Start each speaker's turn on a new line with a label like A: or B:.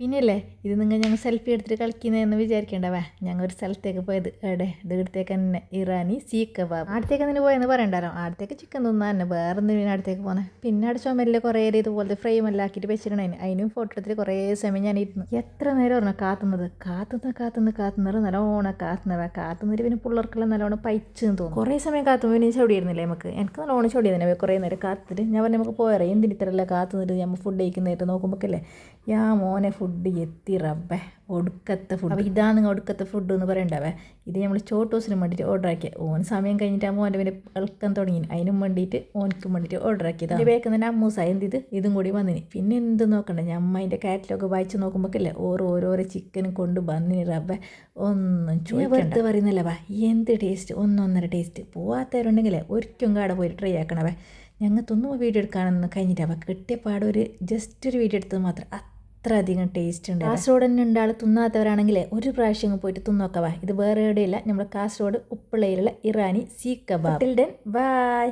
A: പിന്നെയല്ലേ ഇത് നിങ്ങൾ ഞങ്ങൾ സെൽഫി എടുത്തിട്ട് കളിക്കുന്നതെന്ന് വിചാരിക്കേണ്ടവേ. ഞങ്ങൾ ഒരു സ്ഥലത്തേക്ക് പോയത്. എവിടെ ഇത് ഇവിടത്തേക്ക് തന്നെ. Irani sea kebab. ആടത്തേക്ക് എന്തിനു പോയെന്ന് പറയണ്ടല്ലോ? ആടത്തേക്ക് ചിക്കൻ തിന്നാൻ തന്നെ. വേറെ എന്തിനാണ് അടുത്തേക്ക് പോകുന്നത് പിന്നെ അവിടെ ചുമലിൽ കുറേ ഇതുപോലത്തെ ഫ്രെയിം എല്ലാം ആക്കിയിട്ട് വെച്ചിട്ടുണ്ടായിരുന്നു അതിനും. ഫോട്ടോ എടുത്തിട്ട് കുറേ സമയം ഞാൻ ഇരുന്നു. എത്ര നേരം പറഞ്ഞു കാത്തുന്നത്? കാത്തുന്ന കാത്തുന്ന കാത്തുന്നത്. നല്ലോണം കാത്തുന്നവ. കാത്തുന്നിട്ട് പിന്നെ പിള്ളേർക്കെല്ലാം നല്ലോണം പൈച്ചെന്ന് തോന്നുന്നു. കുറേ സമയം കാത്തുമ്പോൾ പിന്നെ ചൊടിയിരുന്നില്ലേ നമുക്ക്? എനിക്ക് നല്ലോണം ചൊടിയതന്നെ കുറേ നേരം കാത്തിട്ട്. ഞാൻ പറഞ്ഞു നമുക്ക് പോയാറേ എന്തിന് കാത്തുന്നിട്ട്? നമ്മൾ ഫുഡ് കഴിക്കുന്നതായിട്ട് നോക്കുമ്പോഴല്ലേ യാ മോനെ ഫുഡ് എത്തി റബ്ബേ. ഒടുക്കത്തെ ഫുഡ് ഇതാണ് നിങ്ങൾ ഒടുക്കത്തെ ഫുഡ് എന്ന് പറയണ്ടാവേ. ഇത് നമ്മൾ ചോട്ടോസിന് വേണ്ടിയിട്ട് ഓർഡർ ആക്കിയ ഓൻ സമയം കഴിഞ്ഞിട്ട് ആ മോന്റെ പിന്നെ ഇളക്കാൻ തുടങ്ങി അതിനും വേണ്ടിയിട്ട് ഓനക്കും വേണ്ടിയിട്ട് ഓർഡർ ആക്കിയത് അതിന്റെ വേക്കുന്ന തന്നെ അമ്മൂസ എന്ത് ഇതും കൂടി വന്നിന്. പിന്നെ എന്ത് നോക്കണ്ടേ? ഞമ്മ അതിന്റെ കാറ്റിലൊക്കെ വായിച്ച് നോക്കുമ്പോഴല്ലേ ഓരോ ഓരോരോ ചിക്കനും കൊണ്ട് വന്നിന് റബ്ബേ. ഒന്നും ചോദിക്കാൻ വെറുതെ പറയുന്നില്ല വാ എന്ത് ടേസ്റ്റ് ഒന്നൊന്നര ടേസ്റ്റ് പോവാത്തവരുണ്ടെങ്കിലേ ഒരിക്കലും കാടെ പോയി ട്രൈ ആക്കണവേ ഞങ്ങൾക്കൊന്നും വീഡിയോ എടുക്കാനൊന്നും കഴിഞ്ഞിട്ടാവാം കിട്ടിയ പാടൊരു ഒരു ജസ്റ്റ് ഒരു വീഡിയോ എടുത്തത് മാത്രം. അത്ര അധികം ടേസ്റ്റ് ഉണ്ട് കാസർഗോഡ് തന്നെ ഉണ്ട്. ആൾ തിന്നാത്തവരാണെങ്കിൽ ഒരു പ്രാവശ്യം അങ്ങ് പോയിട്ട് തിന്നോക്കവാ ഇത് വേറെ എവിടെയില്ല. നമ്മുടെ കാസർഗോഡ് ഉപ്പിളയിലുള്ള ഇറാനി സീ കബാബ് ബൈ